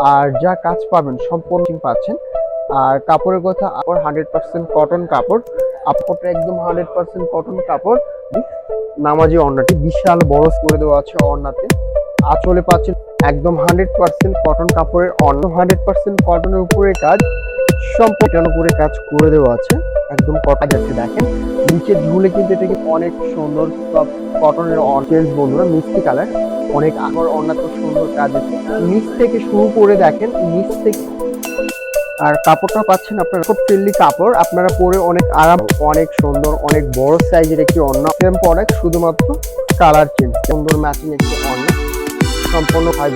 আর যা কাজ পাবেন, সম্পূর্ণ পাচ্ছেন। আর কাপড়ের কথা আবার হান্ড্রেড পার্সেন্ট কটন কাপড়। আপটা একদম হান্ড্রেড পার্সেন্ট কটন কাপড়। নামাজি অন্যটি, বিশাল বড় করে দেওয়া আছে অন্নাতে আঁচলে পাচ্ছেন একদম হান্ড্রেড পার্সেন্ট কটন কাপড়ের অন্য। হান্ড্রেড পার্সেন্ট কটনের উপরে কাজ। সম্পূর্ণ উপরে কাজ করে দেওয়া আছে। একদম কটা যাচ্ছে দেখেন। নিচে ঝুলে কিন্তু এটাকে অনেক সুন্দর সব কটনের চেঞ্জ বন্ধুরা, মিষ্টি কালার অনেক আগর অন্যান্য সুন্দর কাজ নিচ থেকে শুরু করে দেখেন, নিচ থেকে আর কাপড়টা পাচ্ছেন আপনারা খুব ফ্রেন্ডলি কাপড়। আপনারা পরে অনেক আরাম, অনেক সুন্দর, অনেক বড় সাইজের একটি অন্য সেম প্রোডাক্ট শুধুমাত্র কালার চেঞ্জ সুন্দর ম্যাচিং একটি অন্য সম্পূর্ণ ফাইভ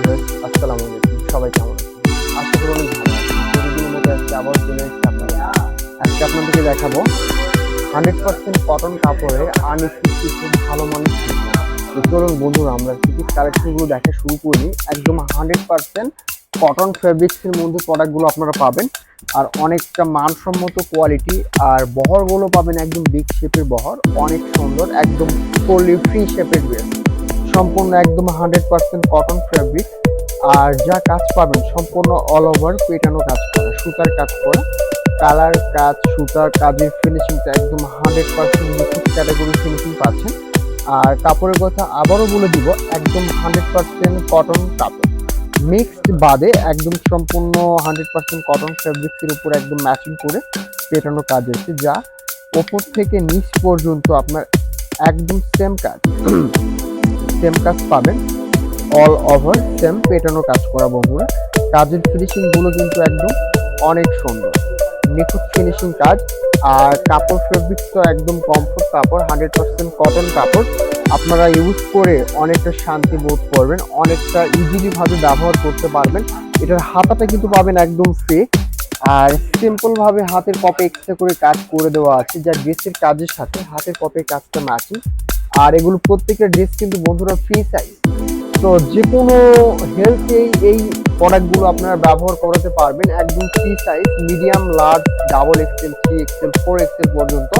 আসসালামু আলাইকুম, সবাই কেমন আশা করি মধ্যে আজকে আবার চলে আপনারা আজকে আপনাদেরকে দেখাবো। হান্ড্রেড পার্সেন্ট কটন কাপড়ে আনস্টিচ কিছু ভালো মানের। তো চলুন বন্ধুরা, আমরা কিছু কালেকশনগুলো দেখা শুরু করি। একদম হান্ড্রেড পার্সেন্ট কটন ফেব্রিক্সের মধ্যে প্রোডাক্টগুলো আপনারা পাবেন। আর অনেকটা মানসম্মত কোয়ালিটি আর বহরগুলো পাবেন একদম বিগ শেপের বহর। অনেক সুন্দর, একদম ফুললি ফ্রি শেপের ড্রেস সম্পূর্ণ একদম হান্ড্রেড পার্সেন্ট কটন ফেব্রিক আর যা কাজ পাবেন সম্পূর্ণ অল ওভার পেটানো কাজ করা, সুতার কাজ করা, কালার কাজ, সুতার কাজের ফিনিশিংটা একদম হান্ড্রেড পার্সেন্ট নিখুঁত ক্যাটাগরি ফিনিশিং পাচ্ছেন। আর কাপড়ের কথা আবারও বলে দিব, একদম হান্ড্রেড পার্সেন্ট কটন কাপড়। মিক্সড বাদে একদম সম্পূর্ণ হান্ড্রেড পার্সেন্ট কটন ফেব্রিক্সের উপর একদম ম্যাচিং করে পেটানো কাজ আছে, যা ওপর থেকে নিচ পর্যন্ত আপনার একদম সেম কাজ। সেম কাজ পাবেন। অল ওভার সেম পেটানো কাজ করা বন্ধুরা। কাজের ফিনিশিংগুলো কিন্তু একদম অনেক সুন্দর। নিখুঁত ফিনিশিং কাজ, আর কাপড় ফেব্রিক তো একদম কমফোর্ট কাপড় হান্ড্রেড পার্সেন্ট কটন কাপড়। আপনারা ইউজ করে অনেকটা শান্তি বোধ করবেন, অনেকটা ইজিলি ভাবে ব্যবহার করতে পারবেন। এটার হাতাটা কিন্তু পাবেন একদম ফ্রি আর সিম্পল ভাবে হাতের কপে এক্সট্রা করে কাজ করে দেওয়া আছে, যা ড্রেসের কাজের সাথে হাতের কপে কাজটা ম্যাচিং আর এগুলো প্রত্যেকটা ড্রেস কিন্তু বন্ধুরা ফ্রি সাইজ তো যে কোনো হেলথ এই প্রোডাক্টগুলো আপনারা ব্যবহার করাতে পারবেন একদম free size medium large double XL three XL four XL পর্যন্ত।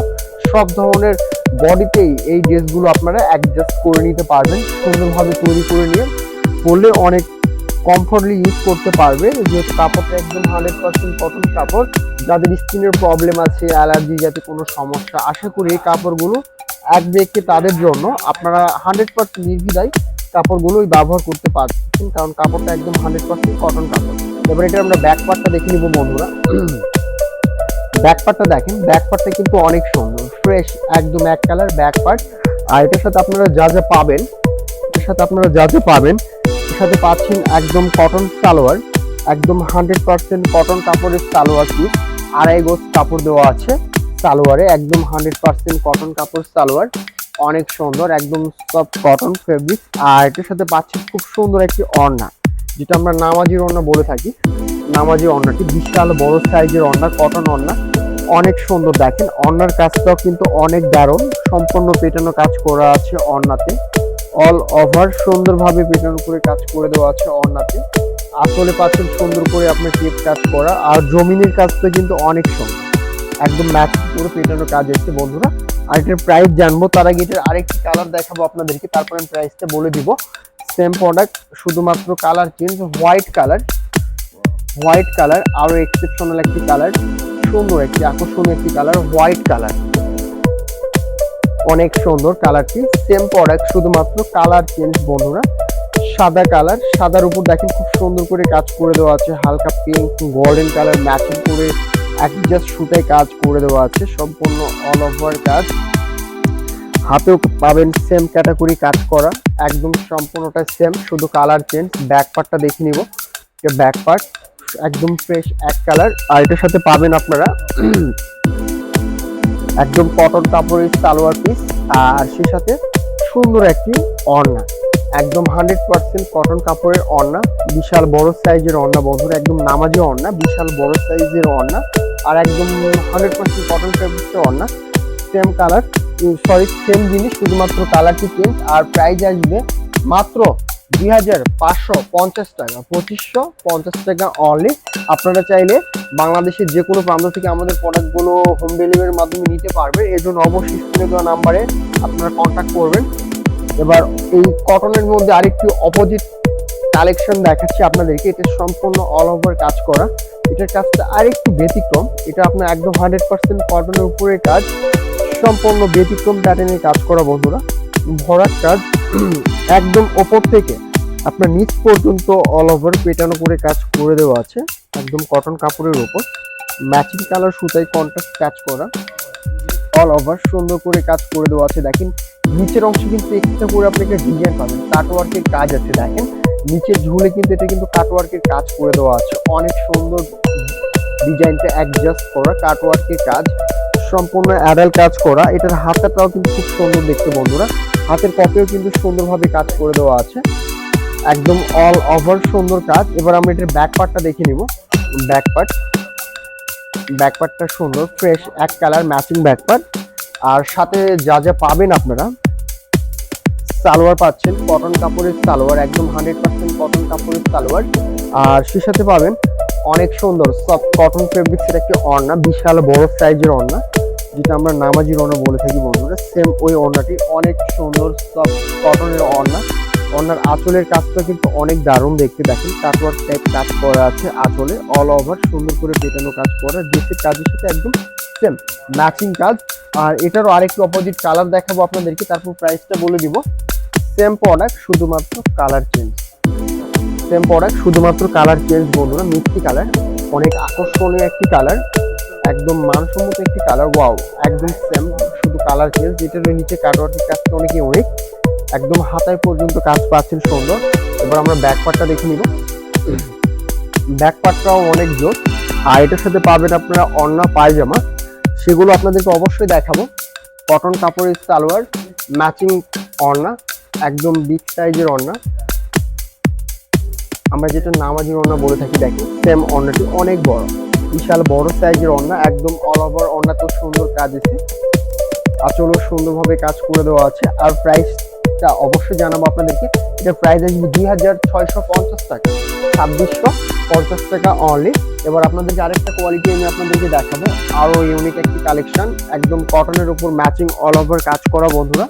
সব ধরনের বডিতেই এই ড্রেসগুলো আপনারা অ্যাডজাস্ট করে নিতে পারবেন, সুন্দরভাবে তৈরি করে নিয়ে। পরলে অনেক কমফোর্টলি ইউজ করতে পারবে যে কাপড়টা একদম হান্ড্রেড পার্সেন্ট কটন কাপড়। যাদের স্কিনের প্রবলেম আছে অ্যালার্জি যাতে কোনো সমস্যা, আশা করি এই কাপড়গুলো এক ব্যক্তি তাদের জন্য আপনারা হান্ড্রেড পার্সেন্ট নির্দ্বিধায় কাপড়গুলোই ব্যবহার করতে পারছেন, কারণ কাপড়টা একদম হান্ড্রেড পার্সেন্ট কটন কাপড়। এবার এটা আমরা ব্যাক পার্টটা দেখে নিব বন্ধুরা। ব্যাক পার্টটা দেখেন ব্যাক পার্টটা কিন্তু অনেক সুন্দর ফ্রেশ একদম এক কালার ব্যাক পার্ট আর এটার সাথে আপনারা যা যা পাবেন, এটার সাথে আপনারা যা যা পাবেন, এর সাথে পাচ্ছেন একদম কটন সালোয়ার, একদম হান্ড্রেড পার্সেন্ট কটন কাপড়ের সালোয়ার পিস আড়াই গোজ কাপড় দেওয়া আছে সালোয়ারে, একদম হান্ড্রেড পার্সেন্ট কটন কাপড় সালোয়ার। অনেক সুন্দর, একদম সব কটন ফেব্রিক আর এটার সাথে পাচ্ছি খুব সুন্দর একটি অর্ণা যেটা আমরা নামাজির অর্ণা বলে থাকি। নামাজি অর্ণাটি বিশাল বড় সাইজের অর্ণা কটন অর্ণা অনেক সুন্দর দেখেন। অর্ণার কাজটাও কিন্তু অনেক দারুণ, সম্পূর্ণ পেটানো কাজ করা আছে অর্ণাতে অল ওভার সুন্দরভাবে পেটানো করে কাজ করে দেওয়া আছে অর্ণাতে আসলে পাচ্ছেন সুন্দর করে আপনার টেপ কাজ করা, আর জমিনের কাজটা কিন্তু অনেক সুন্দর। একদম ম্যাচ করে পেটানো কাজ এসছে বন্ধুরা। আর এটার প্রাইস জানব, তার আগে এটার আরেকটি কালার দেখাবো আপনাদেরকে, তারপর আমি প্রাইসটা বলে দিব। সেম প্রোডাক্ট শুধুমাত্র colour change white colour white colour আরও এক্সেপশনাল একটি কালার সুন্দর একটি, আকর্ষণীয় একটি কালার হোয়াইট কালার অনেক সুন্দর কালারটি সেম প্রোডাক্ট শুধুমাত্র কালার চেঞ্জ বন্ধুরা। সাদা কালার সাদার উপর দেখেন খুব সুন্দর করে কাজ করে দেওয়া আছে, হালকা পিঙ্ক গোল্ডেন কালার ম্যাচিং করে জাস্ট সুতায় কাজ করে দেওয়া আছে, সম্পূর্ণ অল ওভার কাজ। হাতেও পাবেন সেম ক্যাটাগরি কাজ করা, একদম সম্পূর্ণটা সেম শুধু কালার চেঞ্জ ব্যাক পার্টটা দেখে নিব। ব্যাক পার্ট একদম ফ্রেশ এক কালার আর এটার সাথে পাবেন আপনারা একদম কটন কাপড়ের সালোয়ার পিস আর সেই সাথে সুন্দর একটি অর্ণা একদম হান্ড্রেড পার্সেন্ট কটন কাপড়ের অর্ণা বিশাল বড় সাইজের অর্ণা বন্ধুরা, একদম নামাজি অর্ণা বিশাল বড় সাইজের অর্ণা আর একদম হান্ড্রেড পার্সেন্ট কটন ফেব্রিক্সের অর্ণা সেম কালার সরি সেম জিনিস, শুধুমাত্র কালারটি চেঞ্জ আর প্রাইস আসবে মাত্র দুই হাজার পাঁচশো পঞ্চাশ টাকা, পঁচিশশো পঞ্চাশ টাকা অনলি আপনারা চাইলে বাংলাদেশের যে কোনো প্রান্ত থেকে আমাদের প্রোডাক্টগুলো হোম ডেলিভারির মাধ্যমে নিতে পারবেন এর জন্য অবশ্যই স্ক্রিনে দেওয়া নাম্বারে আপনারা কন্ট্যাক্ট করবেন। এবার এই কটনের মধ্যে আরেকটি অপোজিট কালেকশন দেখাচ্ছি আপনাদেরকে। এটা সম্পূর্ণ অল ওভার কাজ করা। এটার কাজটা আরেকটু ব্যতিক্রম। এটা আপনার একদম হান্ড্রেড পার্সেন্ট কটনের উপরে কাজ। সম্পূর্ণ ব্যতিক্রম প্যাটার্নের কাজ করা বন্ধুরা। ভরাট কাজ। একদম ওপর থেকে আপনার নিচ পর্যন্ত অল ওভার পেটানো করে কাজ করে দেওয়া আছে। একদম কটন কাপড়ের উপর ম্যাচিং কালার সুতায় কন্ট্রাস্ট কাজ করা। অল ওভার সুন্দর করে কাজ করে দেওয়া আছে। দেখেন, নিচের অংশে কিন্তু এক্সট্রা করে আপনাকে ডিজাইন পাবেন। কাটওয়ার্কের কাজ আছে, দেখেন। নিচের ঝুলে কিন্তু এটা কিন্তু কাটওয়ার্কের কাজ করে দেওয়া আছে। অনেক সুন্দর ডিজাইনটা অ্যাডজাস্ট করা কাটওয়ার্কের কাজ। সম্পূর্ণ অ্যাডাল কাজ করা। এটার হাতাটাও কিন্তু খুব সুন্দর দেখতে, বন্ধুরা। হাতের কপেও কিন্তু সুন্দরভাবে কাজ করে দেওয়া আছে। একদম অল ওভার সুন্দর কাজ। এবার আমরা এটার ব্যাক পার্টটা দেখে নিব। ব্যাক পার্ট ব্যাক পার্টটা সুন্দর ফ্রেশ এক কালার ম্যাচিং ব্যাক পার্ট আর সাথে যা যা পাবেন আপনারা, সালোয়ার পাচ্ছেন কটন কাপড়ের সালোয়ার, একদম হান্ড্রেড পার্সেন্ট কটন কাপড়ের সালোয়ার। আর সে সাথে পাবেন অনেক সুন্দর সফট কটন ফেব্রিক্সের একটি ওড়না, বিশাল বড় সাইজের ওড়না, যেটা আমরা নামাজি ওড়না বলে থাকি বন্ধুরা। সেম ওই ওড়নাটি অনেক সুন্দর সফট কটনের ওড়না। ওড়নার আঁচলের কাজটা কিন্তু অনেক দারুণ দেখতে দেখেন। কাটওয়ার্ক টাইপ কাজ করা আছে আঁচলে অল ওভার সুন্দর করে পেটানো কাজ করা ড্রেসের কাজের সাথে একদম সেম ম্যাচিং কাজ। আর এটারও আরেকটু অপোজিট কালার দেখাবো আপনাদেরকে, তারপর প্রাইসটা বলে দিব। সেম প্রোডাক্ট শুধুমাত্র কালার চেঞ্জ সেম প্রোডাক্ট শুধুমাত্র কালার চেঞ্জ বন্ধুরা, মিষ্টি কালার অনেক আকর্ষণীয় একটি কালার একদম মানসম্মত একটি কালার ওয়াও একদম সেম শুধু কালার চেঞ্জ যেটার নিচে কাটওয়ার্কের কাজটা অনেক একদম হাতায় পর্যন্ত কাজ পাচ্ছেন সুন্দর। এবার আমরা ব্যাক পার্টটা দেখে নিব। ব্যাক পার্টটাও অনেক জোর। আর এটার সাথে পাবেন আপনারা অন্না পায়জামা। সেগুলো আপনাদেরকে অবশ্যই দেখাবো। কটন কাপড়ের সালোয়ার ম্যাচিং অর্না একদম বিগ সাইজের অর্না আমরা যেটা নামাজি অর্না বলে থাকি দেখি সেম অর্নাটি অনেক বড়। বিশাল বড় সাইজের অর্না একদম অল ওভার অর্না তো সুন্দর কাজ আছে। আচলও সুন্দরভাবে কাজ করে দেওয়া আছে। আর প্রাইসটা অবশ্যই জানাব আপনাদেরকে। এটা প্রাইস আসবে দুই হাজার ছয়শো পঞ্চাশ টাকা, ছাব্বিশশো পঞ্চাশ টাকা অনলি এবার আপনাদেরকে আরেকটা কোয়ালিটি আমি আপনাদেরকে দেখাবো। আরও ইউনিক একটি কালেকশন একদম কটনের উপর ম্যাচিং অল ওভার কাজ করা বন্ধুরা।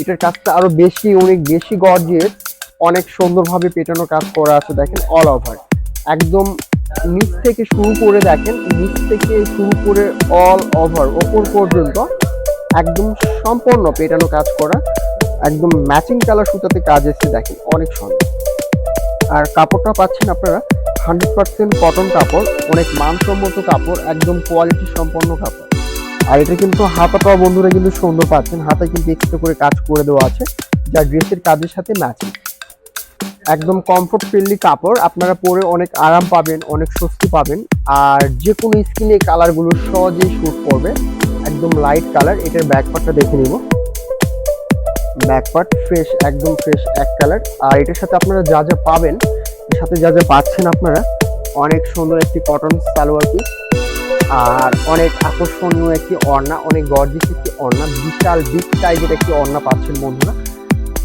এটার কাজটা আরও বেশি ইউনিক বেশি গর্জিয়াস অনেক সুন্দরভাবে পেটানো কাজ করা আছে দেখেন অল ওভার একদম নিচ থেকে শুরু করে দেখেন, নিচ থেকে শুরু করে অল ওভার ওপর পর্যন্ত একদম সম্পূর্ণ পেটানো কাজ করা। একদম ম্যাচিং কালার সুতাতে কাজ এসে দেখেন, অনেক সুন্দর। আর কাপড়টা পাচ্ছেন আপনারা হান্ড্রেড পার্সেন্ট কটন কাপড়, অনেক মানসম্মত কাপড়, একদম কোয়ালিটি সম্পন্ন কাপড়। আর এটা কিন্তু হাতাটাও বন্ধুরা কিন্তু সুন্দর পাচ্ছেন, হাতায় কিন্তু এক্সট্রা করে কাজ করে দেওয়া আছে, যা ড্রেসের কাজের সাথে ম্যাচিং একদম কমফোর্ট ফ্রেন্ডলি কাপড়, আপনারা পরে অনেক আরাম পাবেন, অনেক স্বস্তি পাবেন, আর যে কোনো স্কিনে কালারগুলো সহজেই শুট করবে, একদম লাইট কালার এটার ব্যাকপার্টটা দেখে নিব। ব্যাক পার্ট ফ্রেশ একদম ফ্রেশ এক কালার আর এটার সাথে আপনারা যা যা পাবেন, এর সাথে যা যা পাচ্ছেন আপনারা, অনেক সুন্দর একটি কটন সালোয়ার পিস আর অনেক আকর্ষণীয় একটি ওড়না অনেক গর্জিস একটি ওড়না বিশাল বিগ সাইজের একটি ওড়না পাচ্ছেন বন্ধুরা।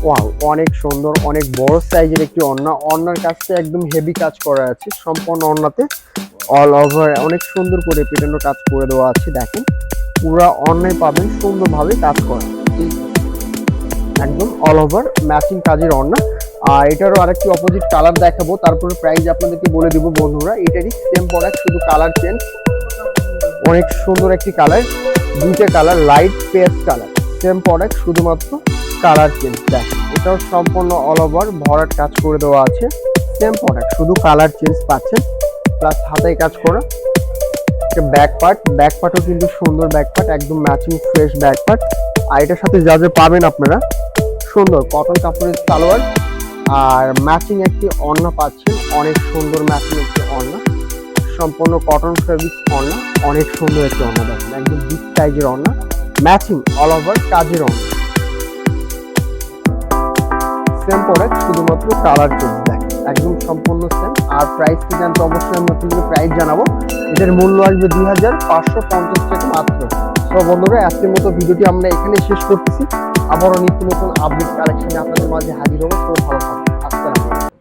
ওয়াও অনেক সুন্দর, অনেক বড় সাইজের একটি ওড়না ওড়নার কাজটা একদম হেভি কাজ করা আছে, সম্পূর্ণ ওড়নাতে অল ওভার অনেক সুন্দর করে পেটানো কাজ করে দেওয়া আছে, দেখেন। পুরা অন্যায় পাবেন, সুন্দরভাবে কাজ করা। একদম অল ওভার ম্যাচিং কাজের ওড়না আর এটারও আরেকটি অপোজিট কালার দেখাবো, তারপরে প্রাইস আপনাদেরকে বলে দিব বন্ধুরা, এটারই সেম প্রোডাক্ট শুধু কালার চেঞ্জ অনেক সুন্দর একটি কালার দুইটা colour light paste colour same product শুধুমাত্র কালার চেঞ্জ দেখ, এটাও সম্পূর্ণ অল ওভার ভরাট কাজ করে দেওয়া আছে। সেম প্রোডাক্ট শুধু কালার চেঞ্জ পাচ্ছেন প্লাস হাতায় কাজ করা। একটা ব্যাক পার্ট ব্যাক পার্টও কিন্তু সুন্দর ব্যাক পার্ট একদম ম্যাচিং ফ্রেশ ব্যাক পার্ট আর এটার সাথে যা যা পাবেন আপনারা সুন্দর। কটন কাপড়ের সালোয়ার আর ম্যাচিং একটি অন্য পাচ্ছেন। অনেক সুন্দর ম্যাচিং একটি অন্য সম্পূর্ণ কটন ফেব্রিক অন্না। অনেক সুন্দর একটি অন্য দেখেন। একদম বিগ সাইজের অন্য ম্যাচিং অল ওভার কাজের অন্য সেম প্রোডাক্ট শুধুমাত্র কালার চেঞ্জ দেখেন। একদম সম্পূর্ণ সেম আর প্রাইস কি জানতে অবশ্যই আমি আপনাদের প্রাইস জানাব। এটার মূল্য আসবে দুই হাজার পাঁচশো পঞ্চাশ টাকা মাত্র। তো বন্ধুরা, আজকের মতো ভিডিওটি আমরা এখানে শেষ করতেছি। আবারও নিত্য নতুন আপডেট কালেকশনে আপনাদের মাঝে হাজির হব। তো ভালো আসসালামু আলাইকুম।